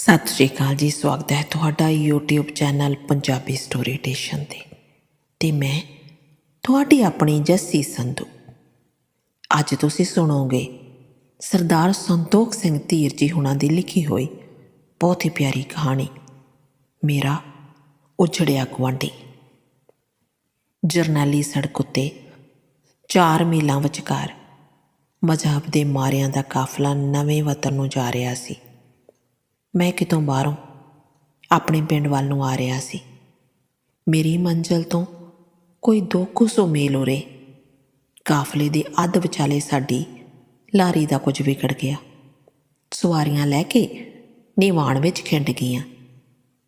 ਸਤਿ ਸ਼੍ਰੀ ਅਕਾਲ ਜੀ, ਸਵਾਗਤ ਹੈ ਤੁਹਾਡਾ YouTube channel Punjabi story station ਤੇ। ਤੇ ਮੈਂ ਤੁਹਾਡੀ ਆਪਣੀ ਜੱਸੀ ਸੰਧੂ। ਅੱਜ ਤੁਸੀਂ ਸੁਣੋਗੇ ਸਰਦਾਰ ਸੰਤੋਖ ਸਿੰਘ ਧੀਰ ਜੀ ਹੁਣਾਂ ਦੀ ਲਿਖੀ ਹੋਈ ਬਹੁਤ ਹੀ ਪਿਆਰੀ ਕਹਾਣੀ, ਮੇਰਾ ਉਜੜਿਆ ਗੁਆਂਢੀ। ਜਰਨੈਲੀ ਸੜਕ ਉੱਤੇ ਚਾਰ ਮੀਲਾਂ ਵਿਚਕਾਰ ਮਜ਼ਹਬ ਦੇ ਮਾਰਿਆਂ ਦਾ ਕਾਫਲਾ ਨਵੇਂ ਵਤਨ ਨੂੰ ਜਾ ਰਿਹਾ ਸੀ। ਮੈਂ ਕਿਤੋਂ ਬਾਹਰੋਂ ਆਪਣੇ ਪਿੰਡ ਵੱਲ ਨੂੰ ਆ ਰਿਹਾ ਸੀ। ਮੇਰੀ ਮੰਜ਼ਲ ਤੋਂ ਕੋਈ ਦੋ ਕੁ ਸੌ ਮੀਲ ਉਰੇ ਕਾਫਲੇ ਦੇ ਅੱਧ ਵਿਚਾਲੇ ਸਾਡੀ ਲਾਰੀ ਦਾ ਕੁਝ ਵਿਗੜ ਗਿਆ। ਸਵਾਰੀਆਂ ਲੈ ਕੇ ਨਿਵਾਣ ਵਿੱਚ ਖਿੰਡ ਗਈਆਂ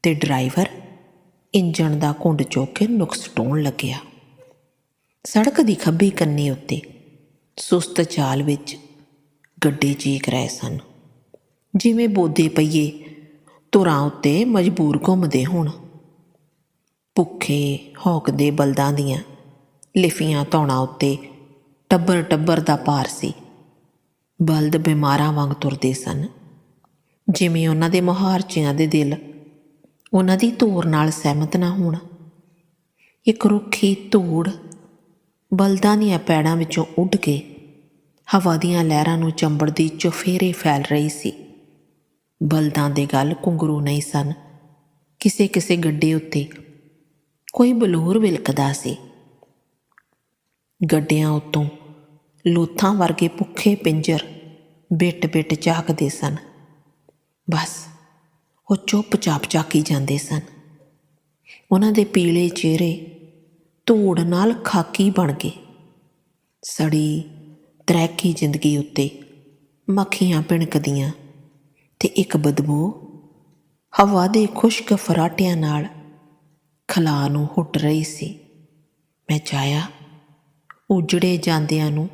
ਤੇ ਡਰਾਈਵਰ ਇੰਜਣ ਦਾ ਘੁੰਡ ਚੁੱਕ ਕੇ ਨੁਕਸ ਟੋਣ ਲੱਗਿਆ। ਸੜਕ ਦੀ ਖੱਬੀ ਕੰਨੀ ਉੱਤੇ ਸੁਸਤ ਚਾਲ ਵਿੱਚ ਗੱਡੇ ਚੀਕ ਰਹੇ ਸਨ। ਜਿਵੇਂ ਬੋਦੇ ਪਈਏ ਤੁਰਾਂ ਉੱਤੇ ਮਜਬੂਰ ਘੁੰਮਦੇ ਹੋਣ। ਭੁੱਖੇ ਹੌਕਦੇ ਬਲਦਾਂ ਦੀਆਂ, ਲਿਫੀਆਂ ਧੌਣਾ ਉੱਤੇ ਟੱਬਰ ਟੱਬਰ ਦਾ ਭਾਰ ਸੀ। ਬਲਦ ਬਿਮਾਰਾਂ ਵਾਂਗ ਤੁਰਦੇ ਸਨ। ਜਿਵੇਂ ਉਹਨਾਂ ਦੇ ਮੁਹਾਰਚਿਆਂ ਦੇ ਦਿਲ, ਉਹਨਾਂ ਦੀ ਧੂਰ ਨਾਲ ਸਹਿਮਤ ਨਾ ਹੋਣ। ਇੱਕ ਰੁੱਖੀ ਧੂੜ ਬਲਦਾਂ ਦੀਆਂ ਪੈੜਾਂ ਵਿੱਚੋਂ ਉੱਡ ਕੇ ਹਵਾ ਦੀਆਂ ਲਹਿਰਾਂ ਨੂੰ ਚੰਬੜਦੀ ਚੁਫੇਰੇ ਫੈਲ ਰਹੀ ਸੀ। ਬਲਦਾਂ ਦੇ ਗੱਲ ਕੁੰਗਰੂ ਨਹੀਂ ਸਨ। ਕਿਸੇ ਕਿਸੇ ਗੱਡੇ ਉੱਤੇ ਕੋਈ ਬਲੂਰ ਵਿਲਕਦਾ ਸੀ। ਗੱਡਿਆਂ ਉੱਤੋਂ ਲੋਥਾਂ ਵਰਗੇ ਭੁੱਖੇ ਪਿੰਜਰ ਬਿੱਟ ਬਿੱਟ ਝਾਕਦੇ ਸਨ। ਬਸ ਉਹ ਚੁੱਪ-ਚਾਪ ਝਾਕੀ ਜਾਂਦੇ ਸਨ। ਉਹਨਾਂ ਦੇ ਪੀਲੇ ਚਿਹਰੇ ਧੂੜ ਨਾਲ ਖਾਕੀ ਬਣ ਗਏ। ਸੜੀ ਤਰੈਕੀ ਜ਼ਿੰਦਗੀ ਉੱਤੇ ਮੱਖੀਆਂ ਪਿਣਕਦੀਆਂ ਤੇ ਇੱਕ ਬਦਬੂ ਹਵਾ ਦੇ ਖੁਸ਼ਕ ਫਰਾਟਿਆਂ ਨਾਲ ਖਲਾ ਨੂੰ ਹੁੱਟ ਰਹੀ ਸੀ। ਮੈਂ ਚਾਹਿਆ, ਉਜੜੇ ਜਾਂਦਿਆਂ ਨੂੰ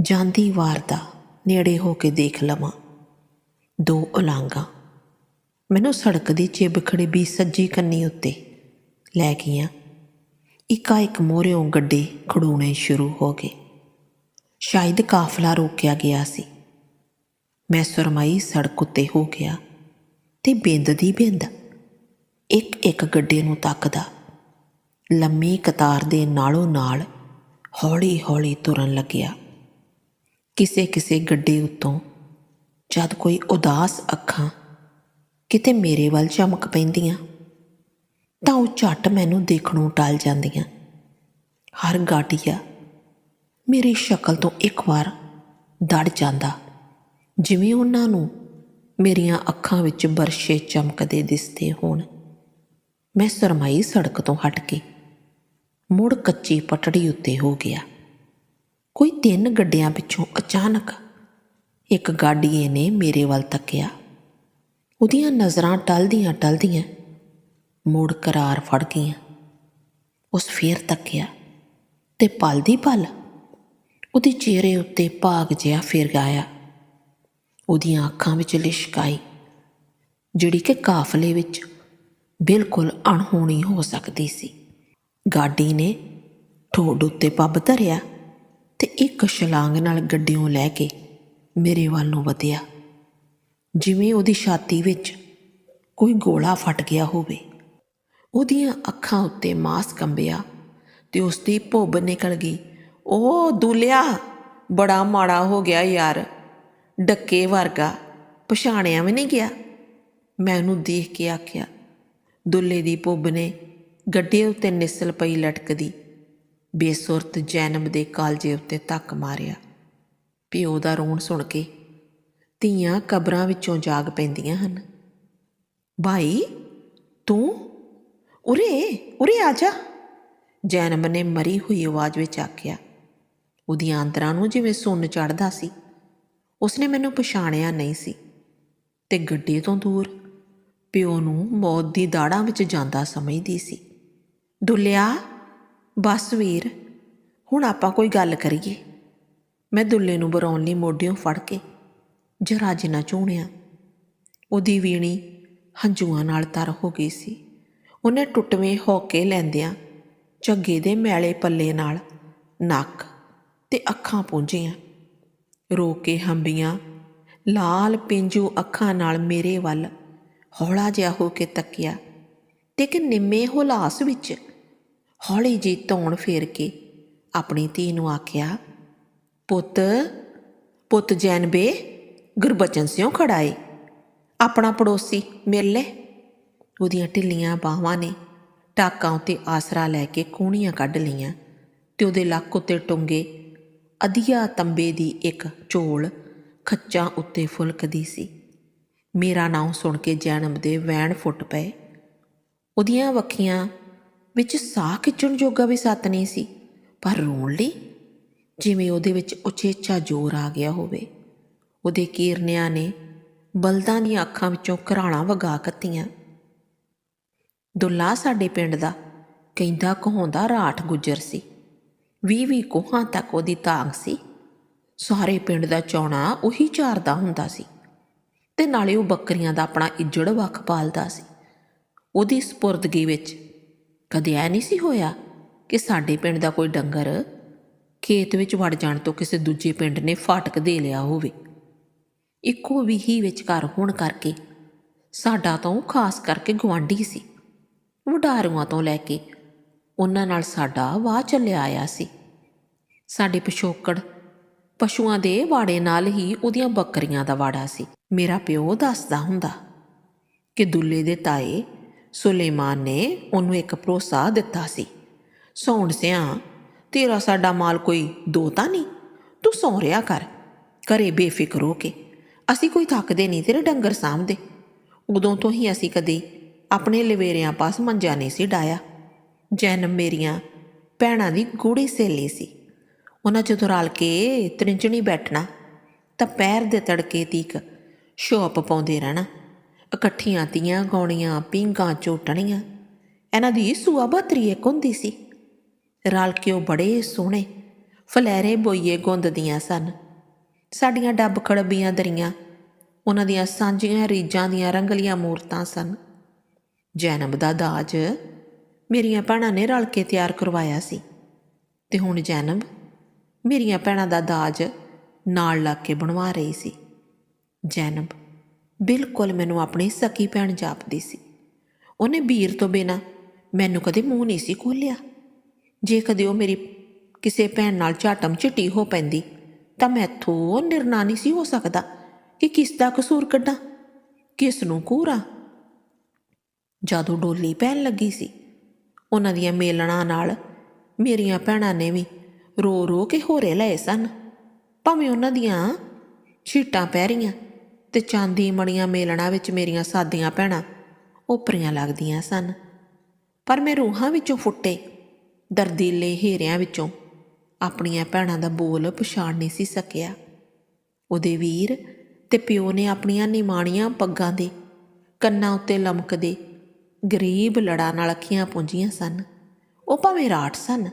ਜਾਂਦੀ ਵਾਰ ਦਾ ਨੇੜੇ ਹੋ ਕੇ ਦੇਖ ਲਵਾਂ। ਦੋ ਉਲਾਂਗਾ ਮੈਨੂੰ ਸੜਕ ਦੀ ਚਿਬ ਖੜੀਬੀ ਸੱਜੀ ਕੰਨੀ ਉੱਤੇ ਲੈ ਗਈਆਂ। ਇੱਕਾ ਇੱਕ ਮੋਰਿਓਂ ਗੱਡੇ ਖੜੂਣੇ ਸ਼ੁਰੂ ਹੋ ਗਏ। ਸ਼ਾਇਦ ਕਾਫਲਾ ਰੋਕਿਆ ਗਿਆ ਸੀ। ਮੈਂ ਸੁਰਮਾਈ ਸੜਕ ਉੱਤੇ ਹੋ ਗਿਆ ਤੇ ਬਿੰਦ ਦੀ ਬਿੰਦ। ਇੱਕ ਇੱਕ ਗੱਡੇ ਨੂੰ ਤੱਕਦਾ। ਲੰਮੀ ਕਤਾਰ ਦੇ ਨਾਲੋਂ ਨਾਲ ਹੌਲੀ ਹੌਲੀ ਤੁਰਨ ਲੱਗਿਆ। ਕਿਸੇ ਕਿਸੇ ਗੱਡੇ ਉੱਤੋਂ ਜਦ ਕੋਈ ਉਦਾਸ ਅੱਖਾਂ ਕਿਤੇ ਮੇਰੇ ਵੱਲ ਚਮਕ ਪੈਂਦੀਆਂ, ਤਾਂ ਉਹ ਝੱਟ ਮੈਨੂੰ ਦੇਖਣੋਂ ਟਲ ਜਾਂਦੀਆਂ। ਹਰ ਗਾਟੀਆ ਮੇਰੀ ਸ਼ਕਲ ਤੋਂ ਇੱਕ ਵਾਰ ਦੜ ਜਾਂਦਾ। ਜਿਵੇਂ ਉਹਨਾਂ ਨੂੰ ਮੇਰੀਆਂ ਅੱਖਾਂ ਵਿੱਚ ਬਰਸ਼ੇ ਚਮਕਦੇ ਦਿਸਦੇ ਹੋਣ। ਮੈਂ ਸਰਮਾਈ ਸੜਕ ਤੋਂ ਹਟ ਕੇ ਮੁੜ ਕੱਚੀ ਪਟੜੀ ਉੱਤੇ ਹੋ ਗਿਆ। ਕੋਈ ਤਿੰਨ ਗੱਡਿਆਂ ਪਿੱਛੋਂ ਅਚਾਨਕ ਇੱਕ ਗਾਡੀਏ ਨੇ ਮੇਰੇ ਵੱਲ ਤੱਕਿਆ। ਉਹਦੀਆਂ ਨਜ਼ਰਾਂ ਟਲਦੀਆਂ ਟਲਦੀਆਂ ਮੁੜ ਕਰਾਰ ਫੜ ਗਈਆਂ। ਉਸ ਫੇਰ ਤੱਕਿਆ ਤੇ ਪਲ ਦੀ ਪਲ ਉਹਦੇ ਚਿਹਰੇ ਉੱਤੇ ਭਾਗ ਜਿਹਾ ਫਿਰ ਗਿਆ ਉਹਦੀਆਂ ਅੱਖਾਂ ਵਿੱਚ ਲਿਸ਼ਕ ਆਈ, ਜਿਹੜੀ ਕਿ ਕਾਫਲੇ ਵਿੱਚ ਬਿਲਕੁਲ ਅਣਹੋਣੀ ਹੋ ਸਕਦੀ ਸੀ। ਗਾਡੀ ਨੇ ਠੋਡ ਉੱਤੇ ਪੱਬ ਧਰਿਆ ਤੇ ਇੱਕ ਛਲਾਂਗ ਨਾਲ ਗੱਡਿਓਂ ਲੈ ਕੇ ਮੇਰੇ ਵੱਲ ਨੂੰ ਵਧਿਆ। ਜਿਵੇਂ ਉਹਦੀ ਛਾਤੀ ਵਿੱਚ ਕੋਈ ਗੋਲਾ ਫਟ ਗਿਆ ਹੋਵੇ। ਉਹਦੀਆਂ ਅੱਖਾਂ ਉੱਤੇ ਮਾਸ ਕੰਬਿਆ ਤੇ ਉਸ ਦੀ ਭੁੱਬ ਨਿਕਲ ਗਈ। ਉਹ ਦੁਲਿਆ, ਬੜਾ ਮਾੜਾ ਹੋ ਗਿਆ ਯਾਰ। ਡੱਕੇ ਵਰਗਾ ਪਛਾਣਿਆ ਵੀ ਨਹੀਂ ਗਿਆ। ਮੈਂ ਉਹਨੂੰ ਦੇਖ ਕੇ ਆਖਿਆ, ਦੁੱਲੇ ਦੀ ਭੁੱਬ ਨੇ ਗੱਡੇ ਉੱਤੇ ਨਿਸਲ ਪਈ ਲਟਕਦੀ, ਬੇਸੁਰਤ ਜੈਨਮ ਦੇ ਕਾਲਜੇ ਉੱਤੇ ਧੱਕ ਮਾਰਿਆ। ਪਿਓ ਦਾ ਰੋਣ ਸੁਣ ਕੇ ਧੀਆਂ ਕਬਰਾਂ ਵਿੱਚੋਂ ਜਾਗ ਪੈਂਦੀਆਂ ਹਨ। ਭਾਈ, ਤੂੰ? ਉਰੇ ਉਰੇ ਆ ਜਾ। ਜੈਨਮ ਨੇ ਮਰੀ ਹੋਈ ਆਵਾਜ਼ ਵਿੱਚ ਆਖਿਆ। ਉਹਦੀਆਂ ਅੰਦਰਾਂ ਨੂੰ ਜਿਵੇਂ ਸੁੰਨ ਚੜਦਾ ਸੀ। ਉਸਨੇ ਮੈਨੂੰ ਪਛਾਣਿਆ ਨਹੀਂ ਸੀ ਤੇ ਗੱਡੀ ਤੋਂ ਦੂਰ ਪਿਓ ਨੂੰ ਮੌਤ ਦੀ ਦਾੜਾਂ ਵਿੱਚ ਜਾਂਦਾ ਸਮਝਦੀ ਸੀ। ਦੁੱਲਿਆ, ਬਸ ਵੀਰ, ਹੁਣ ਆਪਾਂ ਕੋਈ ਗੱਲ ਕਰੀਏ। ਮੈਂ ਦੁੱਲੇ ਨੂੰ ਬਰਾਉਣ ਲਈ ਮੋਢਿਓਂ ਫੜ ਕੇ ਜਰਾ ਜਿਹਾ ਝੂਣਿਆ ਉਹਦੀ ਵੀਣੀ ਹੰਝੂਆਂ ਨਾਲ ਤਰ ਹੋ ਗਈ ਸੀ। ਉਹਨੇ ਟੁੱਟਵੇਂ ਹੋ ਕੇ ਲੈਂਦਿਆਂ ਝੱਗੇ ਦੇ ਮੈਲੇ ਪੱਲੇ ਨਾਲ ਨੱਕ ਤੇ ਅੱਖਾਂ ਪੂੰਝੀਆਂ। ਰੋ ਕੇ ਹੰਬੀਆਂ, ਲਾਲ ਪਿੰਜੂ ਅੱਖਾਂ ਨਾਲ ਮੇਰੇ ਵੱਲ ਹੌਲਾ ਜਿਹਾ ਹੋ ਕੇ ਤੱਕਿਆ ਤੇ ਕਿ ਨਿੰਮੇ ਹੁਲਾਸ ਵਿੱਚ। ਹੌਲੀ ਜੀ ਧੌਣ ਫੇਰ ਕੇ ਆਪਣੀ ਧੀ ਨੂੰ ਆਖਿਆ, ਪੁੱਤ ਪੁੱਤ ਜੈਨਬੇ ਗੁਰਬਚਨ ਸਿਓ ਖੜਾਏ ਆਪਣਾ ਪੜੋਸੀ ਮਿਲ ਲੈ। ਉਹਦੀਆਂ ਢਿੱਲੀਆਂ ਬਾਹਾਂ ਨੇ ਟਾਕਾਂ ਉੱਤੇ ਆਸਰਾ ਲੈ ਕੇ ਕੂਣੀਆਂ ਕੱਢ ਲਈਆਂ ਤੇ ਉਹਦੇ ਲੱਕ ਉੱਤੇ ਟੁੰਗੇ ਅਧੀਆ ਤੰਬੇ ਦੀ ਇੱਕ ਝੋਲ ਖੱਚਾਂ ਉੱਤੇ ਫੁਲਕਦੀ ਸੀ। ਮੇਰਾ ਨਾਮ ਸੁਣ ਕੇ ਜੈਨਮ ਦੇ ਵੈਣ ਫੁੱਟ ਪਏ। ਉਹਦੀਆਂ ਵੱਖੀਆਂ ਵਿੱਚ ਸਾਹ ਖਿੱਚਣ ਜੋਗਾ ਵੀ ਸੱਤ ਨਹੀਂ ਸੀ, ਪਰ ਰੋਣ ਲਈ ਜਿਵੇਂ ਉਹਦੇ ਵਿੱਚ ਉਚੇਚਾ ਜ਼ੋਰ ਆ ਗਿਆ ਹੋਵੇ। ਉਹਦੇ ਕੀਰਨਿਆਂ ਨੇ ਬਲਦਾਂ ਦੀਆਂ ਅੱਖਾਂ ਵਿੱਚੋਂ ਘਰਾਣਾ ਵਗਾ ਕੱਤੀਆਂ। ਦੁੱਲਾ ਸਾਡੇ ਪਿੰਡ ਦਾ ਕਹਿੰਦਾ ਕਹਾਉਂਦਾ ਰਾਠ ਗੁੱਜਰ ਸੀ। ਵੀਹ ਵੀਹ ਕੋਹਾਂ ਤੱਕ ਉਹਦੀ ਤਾਂਗ ਸੀ। ਸਾਰੇ ਪਿੰਡ ਦਾ ਚੌਣਾ ਉਹੀ ਚਾਰਦਾ ਹੁੰਦਾ ਸੀ ਤੇ ਨਾਲੇ ਉਹ ਬੱਕਰੀਆਂ ਦਾ ਆਪਣਾ ਇੱਜੜ ਵੱਖ ਪਾਲਦਾ ਸੀ। ਉਹਦੀ ਸਪੁਰਦਗੀ ਵਿੱਚ ਕਦੇ ਐ ਨਹੀਂ ਸੀ ਹੋਇਆ ਕਿ ਸਾਡੇ ਪਿੰਡ ਦਾ ਕੋਈ ਡੰਗਰ ਖੇਤ ਵਿੱਚ ਵੜ ਜਾਣ ਤੋਂ ਕਿਸੇ ਦੂਜੇ ਪਿੰਡ ਨੇ ਫਾਟਕ ਦੇ ਲਿਆ ਹੋਵੇ। ਇੱਕੋ ਵਿਹੀ ਵਿੱਚ ਘਰ ਹੋਣ ਕਰਕੇ ਸਾਡਾ ਤਾਂ ਖਾਸ ਕਰਕੇ ਗਵਾਂਢੀ ਸੀ। ਵਡਾਰੂਆਂ ਤੋਂ ਲੈ ਕੇ ਉਹਨਾਂ ਨਾਲ ਸਾਡਾ ਵਾਹ ਚੱਲਿਆ ਆਇਆ ਸੀ। ਸਾਡੇ ਪਿਛੋਕੜ ਪਸ਼ੂਆਂ ਦੇ ਵਾੜੇ ਨਾਲ ਹੀ ਉਹਦੀਆਂ ਬੱਕਰੀਆਂ ਦਾ ਵਾੜਾ ਸੀ। ਮੇਰਾ ਪਿਓ ਦੱਸਦਾ ਹੁੰਦਾ ਕਿ ਦੁੱਲੇ ਦੇ ਤਾਏ ਸੁਲੇਮਾਨ ਨੇ ਉਹਨੂੰ ਇੱਕ ਭਰੋਸਾ ਦਿੱਤਾ ਸੀ। ਸੌਣ ਸਿਆ, ਤੇਰਾ ਸਾਡਾ ਮਾਲ ਕੋਈ ਦੋ ਤਾਂ ਨਹੀਂ। ਤੂੰ ਸੌਂ ਰਿਆ ਕਰ, ਘਰੇ ਬੇਫਿਕਰ ਹੋ ਕੇ। ਅਸੀਂ ਕੋਈ ਥੱਕਦੇ ਨਹੀਂ ਤੇਰੇ ਡੰਗਰ ਸਾਂਭਦੇ। ਉਦੋਂ ਤੋਂ ਹੀ ਅਸੀਂ ਕਦੇ ਆਪਣੇ ਲਵੇਰਿਆਂ ਪਾਸ ਮੰਜਾ ਨਹੀਂ ਸੀ ਡਾਇਆ ਜੈਨਮ ਮੇਰੀਆਂ ਭੈਣਾਂ ਦੀ ਗੂੜੀ ਸਹੇਲੀ ਸੀ। ਉਹਨਾਂ ਜਦੋਂ ਰਲ ਕੇ ਤ੍ਰਿੰਚਣੀ ਬੈਠਣਾ, ਤਾਂ ਪੈਰ ਦੇ ਤੜਕੇ ਤੀਕ ਸ਼ੋਪ ਪਾਉਂਦੇ ਰਹਿਣਾ, ਇਕੱਠੀਆਂ ਤੀਆਂ ਗਾਉਣੀਆਂ, ਪੀਂਘਾਂ ਝੋਟਣੀਆਂ, ਇਹਨਾਂ ਦੀ ਸੂਆ ਬਤਰੀ ਇੱਕ ਹੁੰਦੀ ਸੀ। ਰਲ ਕੇ ਉਹ ਬੜੇ ਸੋਹਣੇ, ਫਲੈਰੇ ਬੋਈਏ ਗੁੰਦਦੀਆਂ ਸਨ। ਸਾਡੀਆਂ ਡੱਬ ਖੜਬੀਆਂ ਦਰੀਆਂ, ਉਹਨਾਂ ਦੀਆਂ ਸਾਂਝੀਆਂ ਰੀਜਾਂ ਦੀਆਂ ਰੰਗਲੀਆਂ ਮੂਰਤਾਂ ਸਨ। ਜੈਨਬ ਦਾ ਦਾਜ ਮੇਰੀਆਂ ਭੈਣਾਂ ਨੇ ਰਲ ਕੇ ਤਿਆਰ ਕਰਵਾਇਆ ਸੀ। ਤੇ ਹੁਣ ਜੈਨਬ ਮੇਰੀਆਂ ਭੈਣਾਂ ਦਾ ਦਾਜ ਨਾਲ ਲੱਗ ਕੇ ਬਣਵਾ ਰਹੀ ਸੀ। ਜੈਨਬ ਬਿਲਕੁਲ ਮੈਨੂੰ ਆਪਣੀ ਸਕੀ ਭੈਣ ਜਾਪਦੀ ਸੀ। ਉਹਨੇ ਵੀਰ ਤੋਂ ਬਿਨਾ ਮੈਨੂੰ ਕਦੇ ਮੂੰਹ ਨਹੀਂ ਸੀ ਖੋਲਿਆ ਜੇ ਕਦੇ ਉਹ ਮੇਰੀ ਕਿਸੇ ਭੈਣ ਨਾਲ ਝਾਟਮ ਝਿੱਟੀ ਹੋ ਪੈਂਦੀ, ਤਾਂ ਮੈਥੋਂ ਨਿਰਣਾ ਨਹੀਂ ਸੀ ਹੋ ਸਕਦਾ ਕਿ ਕਿਸ ਦਾ ਕਸੂਰ ਕੱਢਾਂ, ਕਿਸ ਨੂੰ ਕੂਰਾ ਜਦੋਂ ਡੋਲੀ ਪੈਣ ਲੱਗੀ ਸੀ ਉਹਨਾਂ ਦੀਆਂ ਮੇਲਣਾ ਨਾਲ ਮੇਰੀਆਂ ਭੈਣਾਂ ਨੇ ਵੀ ਰੋ ਰੋ ਕੇ ਹੋਰੇ ਲਏ ਸਨ। ਭਾਵੇਂ ਉਹਨਾਂ ਦੀਆਂ ਛੀਟਾਂ ਪੈ ਰਹੀਆਂ ਤੇ ਚਾਂਦੀ ਮਣੀਆਂ ਮੇਲਣਾ ਵਿੱਚ ਮੇਰੀਆਂ ਸਾਦੀਆਂ ਭੈਣਾਂ ਉਪਰੀਆਂ ਲੱਗਦੀਆਂ ਸਨ। ਪਰ ਮੈਂ ਰੂਹਾਂ ਵਿੱਚੋਂ ਫੁੱਟੇ, ਦਰਦੀਲੇ ਹੀਰਿਆਂ ਵਿੱਚੋਂ ਆਪਣੀਆਂ ਭੈਣਾਂ ਦਾ ਬੋਲ ਪਛਾਣ ਨਹੀਂ ਸੀ ਸਕਿਆ। ਉਹਦੇ ਵੀਰ ਤੇ ਪਿਓ ਨੇ ਆਪਣੀਆਂ ਨਿਮਾਣੀਆਂ ਪੱਗਾਂ ਦੇ ਕੰਨਾਂ ਉੱਤੇ ਲਮਕਦੇ ਗਰੀਬ ਲੜਾ ਨਾਲ ਅੱਖੀਆਂ ਪੁੰਜੀਆਂ ਸਨ। ਉਹ ਭਾਵੇਂ ਰਾਠ ਸਨ,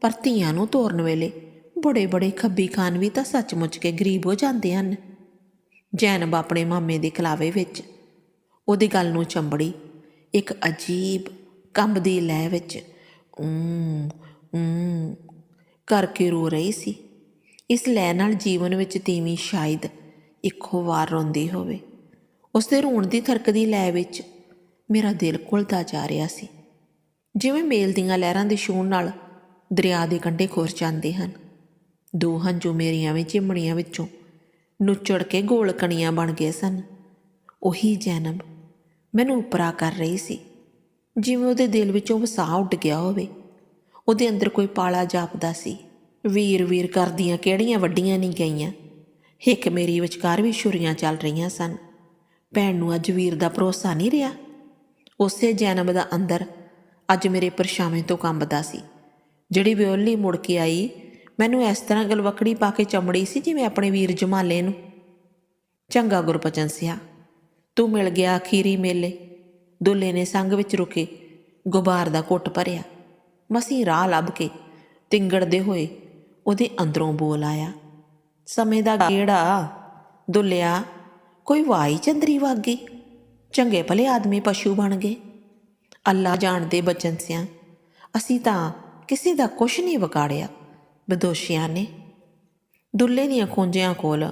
ਪਰ ਧੀਆਂ ਨੂੰ ਤੋਰਨ ਵੇਲੇ ਬੜੇ ਬੜੇ ਖੱਬੀ ਖਾਨ ਵੀ ਤਾਂ ਸੱਚਮੁੱਚ ਕੇ ਗਰੀਬ ਹੋ ਜਾਂਦੇ ਹਨ। ਜੈਨਬ ਆਪਣੇ ਮਾਮੇ ਦੇ ਕਲਾਵੇ ਵਿੱਚ ਉਹਦੀ ਗੱਲ ਨੂੰ ਚੰਬੜੀ, ਇੱਕ ਅਜੀਬ ਕੰਬਦੀ ਲੈ ਵਿੱਚ ਊਂ ਊਂ ਕਰਕੇ ਰੋ ਰਹੀ ਸੀ। ਇਸ ਲੈ ਨਾਲ ਜੀਵਨ ਵਿੱਚ ਤੀਵੀਂ ਸ਼ਾਇਦ ਇੱਕੋ ਵਾਰ ਰੋਂਦੀ ਹੋਵੇ। ਉਸ ਦੇ ਰੋਣ ਦੀ ਥਰਕਦੀ ਲੈ ਵਿੱਚ ਮੇਰਾ ਦਿਲ ਘੁਲਦਾ ਜਾ ਰਿਹਾ ਸੀ। ਜਿਵੇਂ ਮੇਲ ਦੀਆਂ ਲਹਿਰਾਂ ਦੇ ਛੂਣ ਨਾਲ ਦਰਿਆ ਦੇ ਕੰਢੇ ਖੁਰ ਜਾਂਦੇ ਹਨ। ਦੋ ਹੰਝੂ ਮੇਰੀਆਂ ਵਿੱਚ ਚਿਮਣੀਆਂ ਵਿੱਚੋਂ ਨੁੱਚੜ ਕੇ ਗੋਲਕਣੀਆਂ ਬਣ ਗਏ ਸਨ। ਉਹੀ ਜੈਨਬ ਮੈਨੂੰ ਉਪਰਾ ਕਰ ਰਹੀ ਸੀ। ਜਿਵੇਂ ਉਹਦੇ ਦਿਲ ਵਿੱਚੋਂ ਵਸਾਹ ਉੱਡ ਗਿਆ ਹੋਵੇ। ਉਹਦੇ ਅੰਦਰ ਕੋਈ ਪਾਲਾ ਜਾਪਦਾ ਸੀ। ਵੀਰ ਵੀਰ ਕਰਦੀਆਂ ਕਿਹੜੀਆਂ ਵੱਡੀਆਂ ਨਹੀਂ ਗਈਆਂ। ਹਿੱਕ ਮੇਰੀ ਵਿਚਕਾਰ ਵੀ ਛੁਰੀਆਂ ਚੱਲ ਰਹੀਆਂ ਸਨ। ਭੈਣ ਨੂੰ ਅੱਜ ਵੀਰ ਦਾ ਭਰੋਸਾ ਨਹੀਂ ਰਿਹਾ। ਉਸੇ ਜਨਮ ਦਾ ਅੰਦਰ ਅੱਜ ਮੇਰੇ ਪਰਛਾਵੇਂ ਤੋਂ ਕੰਬਦਾ ਸੀ। ਜਿਹੜੀ ਵਿਓਲੀ ਮੁੜ ਕੇ ਆਈ, ਮੈਨੂੰ ਇਸ ਤਰ੍ਹਾਂ ਗਲਵਕੜੀ ਪਾ ਕੇ ਚਮੜੀ ਸੀ ਜਿਵੇਂ ਆਪਣੇ ਵੀਰ ਜਮਾਲੇ ਨੂੰ। ਚੰਗਾ ਗੁਰਪਚਨ ਸਿਆ, ਤੂੰ ਮਿਲ ਗਿਆ ਅਖੀਰੀ ਮੇਲੇ। ਦੁੱਲੇ ਨੇ ਸੰਗ ਵਿੱਚ ਰੁਕੇ, ਗੁਬਾਰ ਦਾ ਘੁੱਟ ਭਰਿਆ। ਮਸੀਂ ਰਾਹ ਲੱਭ ਕੇ ਤਿੰਗੜਦੇ ਹੋਏ ਉਹਦੇ ਅੰਦਰੋਂ ਬੋਲ ਆਇਆ, ਸਮੇਂ ਦਾ ਗੇੜਾ, ਦੁੱਲਿਆ, ਕੋਈ ਵਾਈ ਚੰਦਰੀ ਵਾਗੀ? ਚੰਗੇ ਭਲੇ ਆਦਮੀ ਪਸ਼ੂ ਬਣ ਗਏ। ਅੱਲਾ ਜਾਣਦੇ ਬਚਨ ਸਿਆਂ, ਅਸੀਂ ਤਾਂ ਕਿਸੇ ਦਾ ਕੁਛ ਨਹੀਂ ਵਿਗਾੜਿਆ। ਬਦੋਸ਼ੀਆਂ ਨੇ ਦੁੱਲੇ ਦੀਆਂ ਖੁੰਝਿਆਂ ਕੋਲ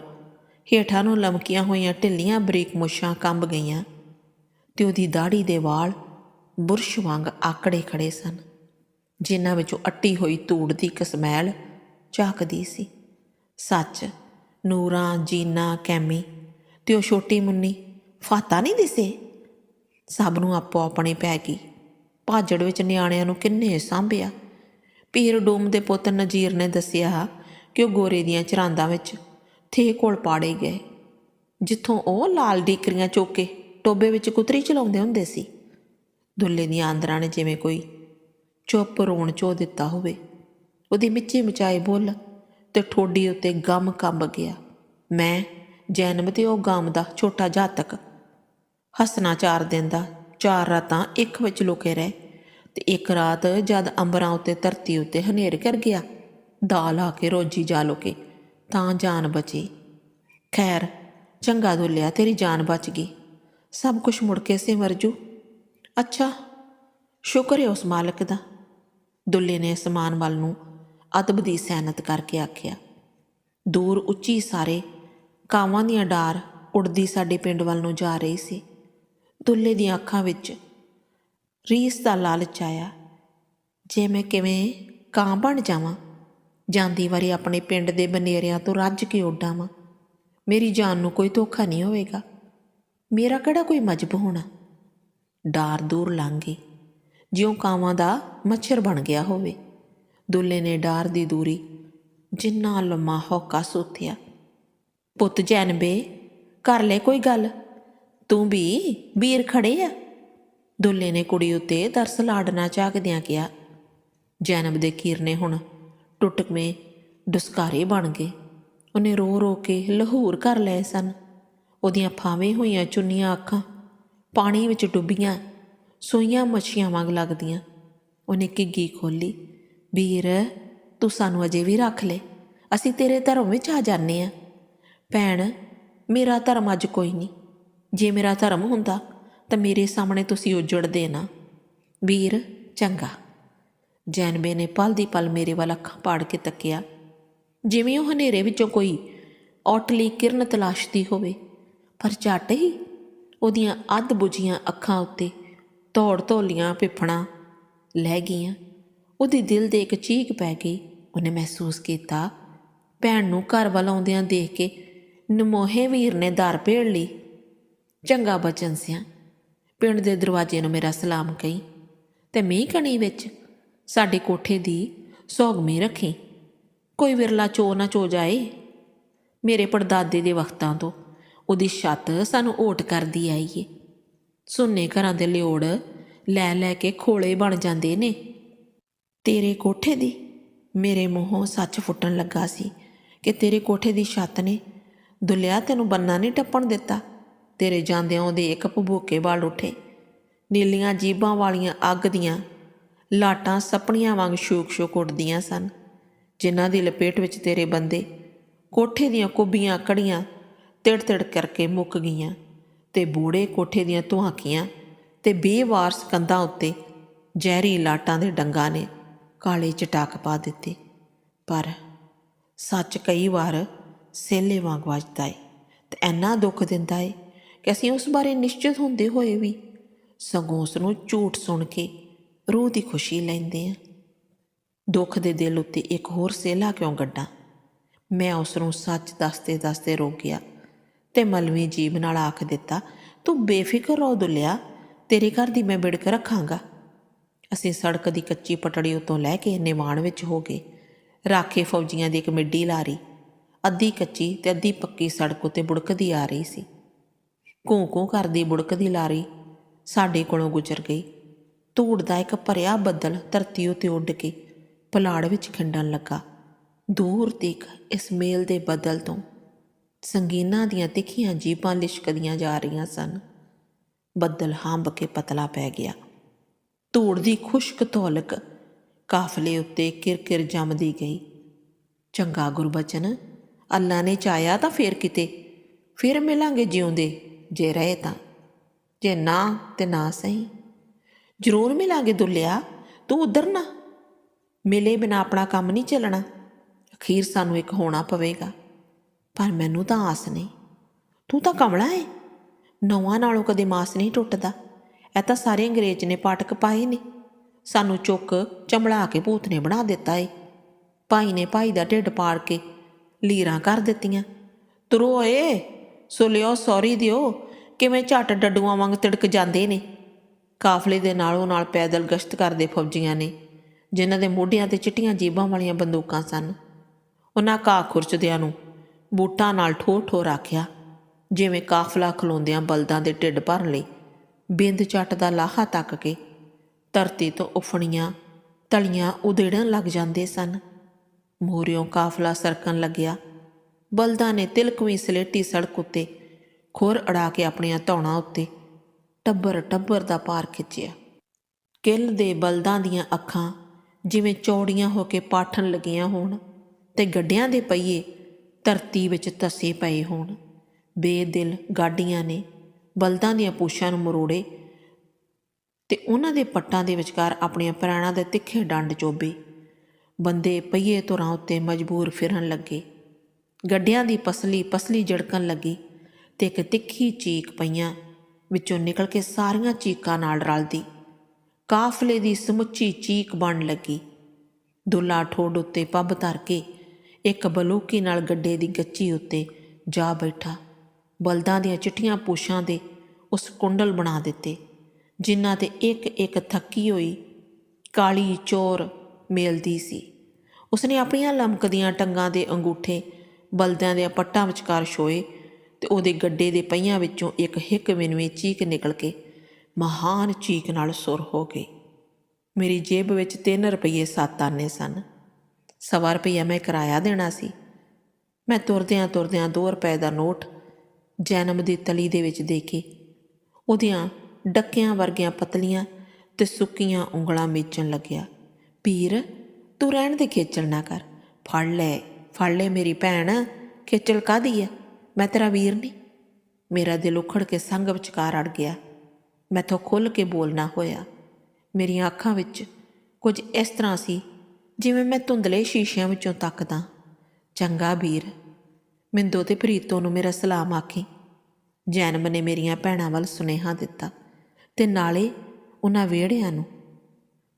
ਹੇਠਾਂ ਨੂੰ ਲਮਕੀਆਂ ਹੋਈਆਂ ਢਿੱਲੀਆਂ ਬਰੀਕ ਮੁੱਛਾਂ ਕੰਬ ਗਈਆਂ। ਤੇ ਉਹਦੀ ਦਾੜੀ ਦੇ ਵਾਲ ਬੁਰਸ਼ ਵਾਂਗ ਆਕੜੇ ਖੜੇ ਸਨ, ਜਿਨ੍ਹਾਂ ਵਿੱਚੋਂ ਅੱਟੀ ਹੋਈ ਧੂੜ ਦੀ ਕਸਮੈਲ ਝਾਕਦੀ ਸੀ। ਸੱਚ, ਨੂਰਾਂ, ਜੀਨਾ, ਕੈਮੀ, ਤੇ ਉਹ ਛੋਟੀ ਮੁੰਨੀ ਫਾਤਾ ਨਹੀਂ ਦਿਸੇ? ਸਭ ਨੂੰ ਆਪੋ ਆਪਣੇ ਪੈ ਗਈ। ਭਾਜੜ ਵਿੱਚ ਨਿਆਣਿਆਂ ਨੂੰ ਕਿੰਨੇ ਸਾਂਭਿਆ। ਪੀਰ ਡੋਮ ਦੇ ਪੁੱਤ ਨਜੀਰ ਨੇ ਦੱਸਿਆ ਕਿ ਉਹ ਗੋਰੇ ਦੀਆਂ ਚਰਾਂਦਾਂ ਵਿੱਚ ਥੇ ਕੋਲ ਪਾੜੇ ਗਏ। ਜਿੱਥੋਂ ਉਹ ਲਾਲ ਡੀਕਰੀਆਂ ਚੋਕੇ ਕੇ ਟੋਬੇ ਵਿੱਚ ਕੁਤਰੀ ਚਲਾਉਂਦੇ ਹੁੰਦੇ ਸੀ। ਦੁੱਲੇ ਦੀਆਂ ਆਂਦਰਾਂ ਨੇ ਜਿਵੇਂ ਕੋਈ ਚੁੱਪ ਰੋਣ ਚੋ ਦਿੱਤਾ ਹੋਵੇ। ਉਹਦੀ ਮਿੱਚੀ ਮਚਾਏ ਬੁੱਲ ਤੇ ਠੋਡੀ ਉੱਤੇ ਗਮ ਕੰਬ ਗਿਆ। ਮੈਂ ਜੈਨਮ ਤੇ ਉਹ ਗਮ ਦਾ ਛੋਟਾ ਜਾਤਕ ਹਸਨਾ ਚਾਰ ਦਿਨ ਦਾ, ਚਾਰ ਰਾਤਾਂ ਇੱਕ ਵਿੱਚ ਲੁਕੇ ਰਹੇ ਤੇ ਇੱਕ ਰਾਤ ਜਦ ਅੰਬਰਾਂ ਉੱਤੇ ਧਰਤੀ ਉੱਤੇ ਹਨੇਰ ਕਰ ਗਿਆ, ਦਾਲ ਆ ਕੇ ਰੋਜੀ ਜਾ ਲੋਕੇ, ਤਾਂ ਜਾਨ ਬਚੀ। ਖੈਰ, ਚੰਗਾ ਦੁੱਲਿਆ, ਤੇਰੀ ਜਾਨ ਬਚ ਗਈ। ਸਭ ਕੁਝ ਮੁੜ ਕੇ ਸਿਮਰ ਜੂ। ਅੱਛਾ, ਸ਼ੁਕਰ ਹੈ ਉਸ ਮਾਲਕ ਦਾ। ਦੁੱਲੇ ਨੇ ਅਸਮਾਨ ਵੱਲ ਨੂੰ ਅਦਬ ਦੀ ਸੈਨਤ ਕਰਕੇ ਆਖਿਆ, ਦੂਰ ਉੱਚੀ ਸਾਰੇ ਕਾਵਾਂ ਦੀਆਂ ਡਾਰ ਉੜਦੀ ਸਾਡੇ ਪਿੰਡ ਵੱਲ ਨੂੰ ਜਾ ਰਹੀ ਸੀ। ਦੁੱਲੇ ਦੀਆਂ ਅੱਖਾਂ ਵਿੱਚ ਰੀਸ ਦਾ ਲਾਲਚ ਆਇਆ। ਜੇ ਮੈਂ ਕਿਵੇਂ ਕਾਂ ਬਣ ਜਾਵਾਂ, ਜਾਂਦੀ ਵਾਰੀ ਆਪਣੇ ਪਿੰਡ ਦੇ ਬਨੇਰਿਆਂ ਤੋਂ ਰੱਜ ਕੇ ਉੱਡਾਵਾਂ, ਮੇਰੀ ਜਾਨ ਨੂੰ ਕੋਈ ਧੋਖਾ ਨਹੀਂ ਹੋਵੇਗਾ। ਮੇਰਾ ਕਿਹੜਾ ਕੋਈ ਮਜਬ ਹੋਣਾ? ਡਾਰ ਦੂਰ ਲੰਘ ਗਈ। ਜਿਉਂ ਕਾਵਾਂ ਦਾ ਮੱਛਰ ਬਣ ਗਿਆ ਹੋਵੇ, ਦੁੱਲੇ ਨੇ ਡਾਰ ਦੀ ਦੂਰੀ ਜਿੰਨਾ ਲੰਮਾ ਹੌਕਾ ਸੋਥਿਆ। ਪੁੱਤ ਜੈਨਬੇ, ਕਰ ਲੈ ਕੋਈ ਗੱਲ। ਤੂੰ ਵੀ ਵੀਰ ਖੜੇ ਆ? ਦੁੱਲੇ ਨੇ ਕੁੜੀ ਉੱਤੇ ਤਰਸ ਲਾੜਨਾ ਝਾਕਦਿਆਂ ਕਿਹਾ। ਜੈਨਬ ਦੇ ਕੀਰਨੇ ਹੁਣ ਟੁੱਟਵੇਂ ਡੁਸਕਾਰੇ ਬਣ ਗਏ। ਉਹਨੇ ਰੋ ਰੋ ਕੇ ਲਹੂਰ ਕਰ ਲਏ ਸਨ। ਉਹਦੀਆਂ ਫਾਵੇਂ ਹੋਈਆਂ ਚੁੰਨੀਆਂ ਅੱਖਾਂ ਪਾਣੀ ਵਿੱਚ ਡੁੱਬੀਆਂ, ਸੂਈਆਂ ਮੱਛੀਆਂ ਵਾਂਗ ਲੱਗਦੀਆਂ। ਉਹਨੇ ਕਿੱਗੀ ਖੋਲੀ ਵੀਰ, ਤੂੰ ਸਾਨੂੰ ਅਜੇ ਵੀ ਰੱਖ ਲੈ। ਅਸੀਂ ਤੇਰੇ ਧਰਮ ਵਿੱਚ ਆ ਜਾਂਦੇ ਆ ਭੈਣ, ਮੇਰਾ ਧਰਮ ਅੱਜ ਕੋਈ ਨਹੀਂ। ਜੇ ਮੇਰਾ ਧਰਮ ਹੁੰਦਾ, ਤਾਂ ਮੇਰੇ ਸਾਹਮਣੇ ਤੁਸੀਂ ਉਜੜਦੇ ਨਾ ਵੀਰ, ਚੰਗਾ। ਜੈਨਬੇ ਨੇ ਪਲ ਦੀ ਪਲ ਮੇਰੇ ਵੱਲ ਅੱਖਾਂ ਪਾੜ ਕੇ ਤੱਕਿਆ। ਜਿਵੇਂ ਉਹ ਹਨੇਰੇ ਵਿੱਚੋਂ ਕੋਈ ਔਟਲੀ ਕਿਰਨ ਤਲਾਸ਼ਦੀ ਹੋਵੇ, ਪਰ ਝੱਟ ਹੀ ਉਹਦੀਆਂ ਅੱਧ ਬੁਝੀਆਂ ਅੱਖਾਂ ਉੱਤੇ ਧੌੜ ਧੋਲੀਆਂ ਪਿਫਣਾ ਲੈ ਗਈਆਂ। ਉਹਦੀ ਦਿਲ ਦੇ ਇੱਕ ਚੀਕ ਪੈ ਗਈ। ਉਹਨੇ ਮਹਿਸੂਸ ਕੀਤਾ, ਭੈਣ ਨੂੰ ਘਰ ਵੱਲ ਆਉਂਦਿਆਂ ਦੇਖ ਕੇ ਨਮੋਹੇ ਵੀਰ ਨੇ ਦਰ ਭੇੜ ਲਈ। ਚੰਗਾ ਬਚਨ ਸਿਆ। ਪਿੰਡ ਦੇ ਦਰਵਾਜ਼ੇ ਨੂੰ ਮੇਰਾ ਸਲਾਮ ਕਹੀ ਤੇ ਮੀਂਹ ਕਣੀ ਵਿੱਚ ਸਾਡੇ ਕੋਠੇ ਦੀ ਸੌਗਮੀ ਰੱਖੀ। ਕੋਈ ਵਿਰਲਾ ਚੋ ਨਾ ਚੋ ਜਾਏ। ਮੇਰੇ ਪੜਦਾਦੇ ਦੇ ਵਕਤਾਂ ਤੋਂ ਉਹਦੀ ਛੱਤ ਸਾਨੂੰ ਓਟ ਕਰਦੀ ਆਈ ਏ ਸੁੰਨੇ ਘਰਾਂ ਦੇ ਲਿਓੜ ਲੈ ਲੈ ਕੇ ਖੋਲੇ ਬਣ ਜਾਂਦੇ ਨੇ। ਤੇਰੇ ਕੋਠੇ ਦੀ ਮੇਰੇ ਮੂੰਹੋਂ ਸੱਚ ਫੁੱਟਣ ਲੱਗਾ ਸੀ ਕਿ ਤੇਰੇ ਕੋਠੇ ਦੀ ਛੱਤ ਨੇ ਦੁਲਿਆ ਤੈਨੂੰ ਬੰਨਾ ਨਹੀਂ ਟੱਪਣ ਦਿੱਤਾ। ਤੇਰੇ ਜਾਂਦਿਆਂ ਉਹਦੇ ਇੱਕ ਭਬੂਕੇ ਵਾਲ ਉੱਠੇ। ਨੀਲੀਆਂ ਜੀਬਾਂ ਵਾਲੀਆਂ ਅੱਗ ਦੀਆਂ ਲਾਟਾਂ ਸਪਣੀਆਂ ਵਾਂਗ ਸ਼ੂਕ-ਸ਼ੂਕ ਉੱਡਦੀਆਂ ਸਨ। ਜਿਨ੍ਹਾਂ ਦੀ ਲਪੇਟ ਵਿੱਚ ਤੇਰੇ ਬੰਦੇ ਕੋਠੇ ਦੀਆਂ ਕੁੱਬੀਆਂ ਕੜੀਆਂ ਤਿੜ-ਤਿੜ ਕਰਕੇ ਮੁੱਕ ਗਈਆਂ ਤੇ ਬੂੜੇ ਕੋਠੇ ਦੀਆਂ ਧੁਆਕੀਆਂ ਤੇ ਬੇਵਾਰਸ ਕੰਧਾਂ ਉੱਤੇ ਜ਼ਹਿਰੀ ਲਾਟਾਂ ਦੇ ਡੰਗਾਂ ਨੇ ਕਾਲੇ ਚਟਾਕ ਪਾ ਦਿੱਤੇ। ਪਰ ਸੱਚ ਕਈ ਵਾਰ ਸੇਲੇ ਵਾਂਗ ਵੱਜਦਾ ਏ ਤੇ ਐਨਾ ਦੁੱਖ ਦਿੰਦਾ ਏ ਕਿ ਅਸੀਂ ਉਸ ਬਾਰੇ ਨਿਸ਼ਚਿਤ ਹੁੰਦੇ ਹੋਏ ਵੀ ਸਗੋਂ ਉਸ ਨੂੰ ਝੂਠ ਸੁਣ ਕੇ ਰੂਹ ਦੀ ਖੁਸ਼ੀ ਲੈਂਦੇ ਹਾਂ। ਦੁੱਖ ਦੇ ਦਿਲ ਉੱਤੇ ਇੱਕ ਹੋਰ ਸੇਲਾ ਕਿਉਂ ਗੱਡਾਂ? ਮੈਂ ਉਸ ਨੂੰ ਸੱਚ ਦੱਸਦੇ ਦੱਸਦੇ ਰੋ ਗਿਆ ਤੇ ਮਲਵੀ ਜੀਬ ਨਾਲ ਆਖ ਦਿੱਤਾ, ਤੂੰ ਬੇਫਿਕਰ ਰਹੋ ਦੁੱਲਿਆ, ਤੇਰੇ ਘਰ ਦੀ ਮੈਂ ਬਿੜਕ ਰੱਖਾਂਗਾ। ਅਸੀਂ ਸੜਕ ਦੀ ਕੱਚੀ ਪਟੜੀ ਉਤੋਂ ਲੈ ਕੇ ਨਿਵਾਣ ਵਿੱਚ ਹੋ ਗਏ। ਰਾਖੇ ਫੌਜੀਆਂ ਦੀ ਇੱਕ ਮਿੱਡੀ ਲਾਰੀ, ਅੱਧੀ ਕੱਚੀ ਤੇ ਅੱਧੀ ਪੱਕੀ ਸੜਕ ਉਤੇ ਬੁੜਕਦੀ ਆ ਰਹੀ ਸੀ। ਘੋਂ ਘੋਂ ਕਰਦੀ ਬੁੜਕਦੀ ਲਾਰੀ ਸਾਡੇ ਕੋਲੋਂ ਗੁਜ਼ਰ ਗਈ। ਧੂੜ ਦਾ ਇੱਕ ਭਰਿਆ ਬੱਦਲ ਧਰਤੀ ਉਤੇ ਉੱਡ ਕੇ ਪਲਾੜ ਵਿੱਚ ਖਿੰਡਣ ਲੱਗਾ। ਦੂਰ ਤੱਕ ਇਸ ਮੇਲ ਦੇ ਬੱਦਲ ਤੋਂ ਸੰਗੀਨਾਂ ਦੀਆਂ ਤਿੱਖੀਆਂ ਜੀਬਾਂ ਲਿਸ਼ਕਦੀਆਂ ਜਾ ਰਹੀਆਂ ਸਨ। ਬੱਦਲ ਹੰਬ ਕੇ ਪਤਲਾ ਪੈ ਗਿਆ। ਧੂੜ ਦੀ ਖੁਸ਼ਕ ਧੌਲਕ ਕਾਫਲੇ ਉੱਤੇ ਕਿਰਕਿਰ ਜੰਮਦੀ ਗਈ। ਚੰਗਾ ਗੁਰਬਚਨ, ਅੱਲਾ ਨੇ ਚਾਹਿਆ ਤਾਂ ਫੇਰ ਕਿਤੇ, ਫਿਰ ਮਿਲਾਂਗੇ ਜਿਉਂਦੇ। ਜੇ ਰਹੇ ਤਾਂ। ਜੇ ਨਾ ਤੇ ਨਾ ਸਹੀ। ਜ਼ਰੂਰ ਮਿਲਾਂਗੇ ਦੁੱਲਿਆ। ਤੂੰ ਉਧਰ ਨਾ। ਮਿਲੇ ਬਿਨਾ ਆਪਣਾ ਕੰਮ ਨਹੀਂ ਚੱਲਣਾ। ਅਖੀਰ ਸਾਨੂੰ ਇੱਕ ਹੋਣਾ ਪਵੇਗਾ। ਪਰ ਮੈਨੂੰ ਤਾਂ ਆਸ ਨਹੀਂ। ਤੂੰ ਤਾਂ ਕਮਲਾ ਏ। ਨਵਾਂ ਨਾਲੋਂ ਕਦੇ ਮਾਸ ਨਹੀਂ ਟੁੱਟਦਾ। ਇਹ ਤਾਂ ਸਾਰੇ ਅੰਗਰੇਜ਼ ਨੇ ਪਾਟਕ ਪਾਏ ਨੇ। ਸਾਨੂੰ ਚੁੱਕ ਚਮੜਾ ਕੇ ਭੂਤ ਨੇ ਬਣਾ ਦਿੱਤਾ ਏ। ਭਾਈ ਨੇ ਭਾਈ ਦਾ ਢਿੱਡ ਪਾੜ ਕੇ ਲੀਰਾਂ ਕਰ ਦਿੱਤੀਆਂ। ਤੁਰੋ ਏ ਸੋ ਲਿਓ, ਸੌਰੀ ਦਿਓ ਕਿਵੇਂ ਝੱਟ ਡੱਡੂਆਂ ਵਾਂਗ ਤਿੜਕ ਜਾਂਦੇ ਨੇ। ਕਾਫਲੇ ਦੇ ਨਾਲੋਂ ਨਾਲ ਪੈਦਲ ਗਸ਼ਤ ਕਰਦੇ ਫੌਜੀਆਂ ਨੇ, ਜਿਨ੍ਹਾਂ ਦੇ ਮੋਢਿਆਂ ਤੇ ਚਿੱਟੀਆਂ ਜੀਬਾਂ ਵਾਲੀਆਂ ਬੰਦੂਕਾਂ ਸਨ। ਉਹਨਾਂ ਘਾਹ ਖੁਰਚਦਿਆਂ ਨੂੰ ਬੂਟਾਂ ਨਾਲ ਠੋ ਠੋ ਰੱਖਿਆ ਜਿਵੇਂ ਕਾਫਲਾ ਖਲੋਂਦਿਆਂ ਬਲਦਾਂ ਦੇ ਢਿੱਡ ਭਰਨ ਲਈ ਬਿੰਦ ਚੱਟ ਦਾ ਲਾਹਾ ਤੱਕ ਕੇ ਧਰਤੀ ਤੋਂ ਉਫਣੀਆਂ ਤਲੀਆਂ ਉਦੇੜਨ ਲੱਗ ਜਾਂਦੇ ਸਨ। ਮੋਰਿਓਂ ਕਾਫਲਾ ਸਰਕਣ ਲੱਗਿਆ। ਬਲਦਾਂ ਨੇ ਤਿਲਕਵੀਂ ਸਲੇਟੀ ਸੜਕ ਉੱਤੇ ਖੋਰ ਅੜਾ ਕੇ ਆਪਣੀਆਂ ਧੌਣਾਂ ਉੱਤੇ ਟੱਬਰ ਟੱਬਰ ਦਾ ਪਾਰ ਖਿੱਚਿਆ। ਕਿੱਲ ਦੇ ਬਲਦਾਂ ਦੀਆਂ ਅੱਖਾਂ ਜਿਵੇਂ ਚੌੜੀਆਂ ਹੋ ਕੇ ਪਾਠਣ ਲੱਗੀਆਂ ਹੋਣ ਤੇ ਗੱਡਿਆਂ ਦੇ ਪਹੀਏ ਧਰਤੀ ਵਿੱਚ ਧੱਸੇ ਪਏ ਹੋਣ। ਬੇਦਿਲ ਗਾਡੀਆਂ ਨੇ ਬਲਦਾਂ ਦੀਆਂ ਪੂਛਾਂ ਨੂੰ ਮਰੋੜੇ ਤੇ ਉਹਨਾਂ ਦੇ ਪੱਟਾਂ ਦੇ ਵਿਚਕਾਰ ਆਪਣੀਆਂ ਪ੍ਰਾਣਾਂ ਦੇ ਤਿੱਖੇ ਡੰਡ ਚੋਬੇ। ਬੰਦੇ ਪਹੀਏ ਤੁਰਾਂ ਉੱਤੇ ਮਜਬੂਰ ਫਿਰਨ ਲੱਗੇ। ਗੱਡਿਆਂ ਦੀ ਪਸਲੀ ਪਸਲੀ ਜੜਕਣ ਲੱਗੀ ਤੇ ਇੱਕ ਤਿੱਖੀ ਚੀਕ ਪਈਆਂ ਵਿੱਚੋਂ ਨਿਕਲ ਕੇ ਸਾਰੀਆਂ ਚੀਕਾਂ ਨਾਲ ਰਲਦੀ। ਕਾਫਲੇ ਦੀ ਸਮੁੱਚੀ ਚੀਕ ਬਣ ਲੱਗੀ। ਦੁੱਲਾ ਠੋਡ ਉੱਤੇ ਪੱਬ ਧਰ ਕੇ ਇੱਕ ਬਲੂਕੀ ਨਾਲ ਗੱਡੇ ਦੀ ਗੱਚੀ ਉੱਤੇ ਜਾ ਬੈਠਾ। ਬਲਦਾਂ ਦੀਆਂ ਚਿੱਠੀਆਂ ਪੂਛਾਂ ਦੇ ਉਸ ਕੁੰਡਲ ਬਣਾ ਦਿੱਤੇ, ਜਿਨ੍ਹਾਂ ਤੇ ਇੱਕ ਇੱਕ ਥੱਕੀ ਹੋਈ ਕਾਲੀ ਚੋਰ ਮੇਲਦੀ ਸੀ। ਉਸਨੇ ਆਪਣੀਆਂ ਲਮਕਦੀਆਂ ਟੰਗਾਂ ਦੇ ਅੰਗੂਠੇ ਬਲਦਿਆਂ ਦੇ ਪੱਟਾਂ ਵਿਚਕਾਰ ਛੋਏ ਤੇ ਉਹਦੇ ਗੱਡੇ ਦੇ ਪਹੀਆਂ ਵਿੱਚੋਂ ਇੱਕ ਹਿੱਕ ਵਿਨਵੀਂ ਚੀਕ ਨਿਕਲ ਕੇ ਮਹਾਨ ਚੀਕ ਨਾਲ ਸੁਰ ਹੋ ਗਈ। ਮੇਰੀ ਜੇਬ ਵਿੱਚ 3 ਰੁਪਏ 7 ਆਨੇ ਸਨ। ਸਵਾ ਰੁਪਈਆ ਮੈਂ ਕਿਰਾਇਆ ਦੇਣਾ ਸੀ। ਮੈਂ ਤੁਰਦਿਆਂ ਤੁਰਦਿਆਂ 2 ਰੁਪਏ ਦਾ ਨੋਟ ਜੈਨਮ ਦੀ ਤਲੀ ਦੇ ਵਿੱਚ ਦੇ ਕੇ ਉਹਦੀਆਂ ਡੱਕਿਆਂ ਵਰਗੀਆਂ ਪਤਲੀਆਂ ਤੇ ਸੁੱਕੀਆਂ ਉਂਗਲਾਂ ਮੇਚਣ ਲੱਗਿਆ। ਪੀਰ, ਤੂੰ ਰਹਿਣ ਦੇ ਖੇਚਲ ਨਾ ਕਰ। ਫੜ ਲੈ। ਫੜ ਲੈ ਮੇਰੀ ਭੈਣ, ਖੇਚਲ ਕਾਦੀ ਆ ਮੈਂ ਤੇਰਾ ਵੀਰ ਨਹੀਂ ਮੇਰਾ ਦਿਲ ਉਖੜ ਕੇ ਸੰਗ ਵਿਚਕਾਰ ਅੜ ਗਿਆ। ਮੈਥੋਂ ਖੁੱਲ ਕੇ ਬੋਲਣਾ ਹੋਇਆ। ਮੇਰੀਆਂ ਅੱਖਾਂ ਵਿੱਚ ਕੁਝ ਇਸ ਤਰ੍ਹਾਂ ਸੀ, ਜਿਵੇਂ ਮੈਂ ਧੁੰਦਲੇ ਸ਼ੀਸ਼ਿਆਂ ਵਿੱਚੋਂ ਤੱਕਦਾ। ਚੰਗਾ ਵੀਰ, ਮਿੰਦੋ ਤੇ ਪ੍ਰੀਤੋ ਨੂੰ ਮੇਰਾ ਸਲਾਮ ਆਖੀ। ਜੈਨਮ ਨੇ ਮੇਰੀਆਂ ਭੈਣਾਂ ਵੱਲ ਸੁਨੇਹਾ ਦਿੱਤਾ ਤੇ ਨਾਲੇ ਉਹਨਾਂ ਵਿਹੜਿਆਂ ਨੂੰ,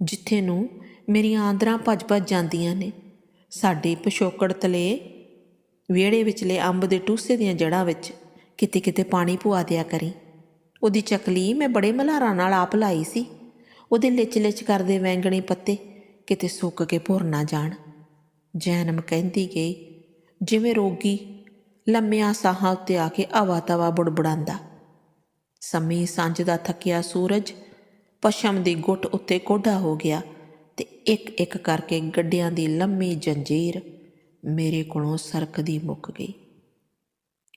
ਜਿੱਥੇ ਨੂੰ ਮੇਰੀਆਂ ਆਂਦਰਾਂ ਭੱਜ-ਭੱਜ ਜਾਂਦੀਆਂ ਨੇ। ਸਾਡੇ ਪਿਛੋਕੜ ਤਲੇ, ਵਿਹੜੇ ਵਿਚਲੇ ਅੰਬ ਦੇ ਟੂਸੇ ਦੀਆਂ ਜੜ੍ਹਾਂ ਵਿੱਚ ਕਿਤੇ ਕਿਤੇ ਪਾਣੀ ਪੁਆ ਦਿਆ ਕਰੀ। ਉਹਦੀ ਚਕਲੀ ਮੈਂ ਬੜੇ ਮਲਹਾਰਾਂ ਨਾਲ ਆਪ ਲਾਈ ਸੀ। ਉਹਦੇ ਲਿਚ-ਲਿਚ ਕਰਦੇ ਵੈਂਗਣੇ ਪੱਤੇ ਕਿਤੇ ਸੁੱਕ ਕੇ ਭੁਰ ਨਾ ਜਾਣ। ਜੈਨਮ ਕਹਿੰਦੀ ਗਈ, ਜਿਵੇਂ ਰੋਗੀ ਲੰਮਿਆਂ ਸਾਹਾਂ ਉੱਤੇ ਆ ਕੇ ਆਵਾ ਤਵਾ ਬੁੜਬੜਾਂਦਾ। ਸਮੀ ਸਾਂਝ ਦਾ ਥੱਕਿਆ ਸੂਰਜ ਪਸ਼ਮ ਦੀ ਗੁੱਟ ਉੱਤੇ ਕੋਢਾ ਹੋ ਗਿਆ। ਇੱਕ ਇੱਕ ਕਰਕੇ ਗੱਡਿਆਂ ਦੀ ਲੰਮੀ ਜੰਜੀਰ ਮੇਰੇ ਕੋਲੋਂ ਸਰਕਦੀ ਮੁੱਕ ਗਈ।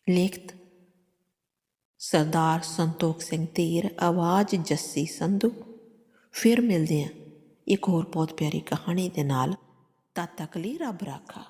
ਲਿਖਤ, ਸਰਦਾਰ ਸੰਤੋਖ ਸਿੰਘ ਧੀਰ, ਆਵਾਜ਼ ਜੱਸੀ ਸੰਧੂ। ਫਿਰ ਮਿਲਦੇ ਹਾਂ ਇੱਕ ਹੋਰ ਬਹੁਤ ਪਿਆਰੀ ਕਹਾਣੀ ਦੇ ਨਾਲ। ਤਦ ਤੱਕ ਲਈ ਰੱਬ ਰਾਖਾ।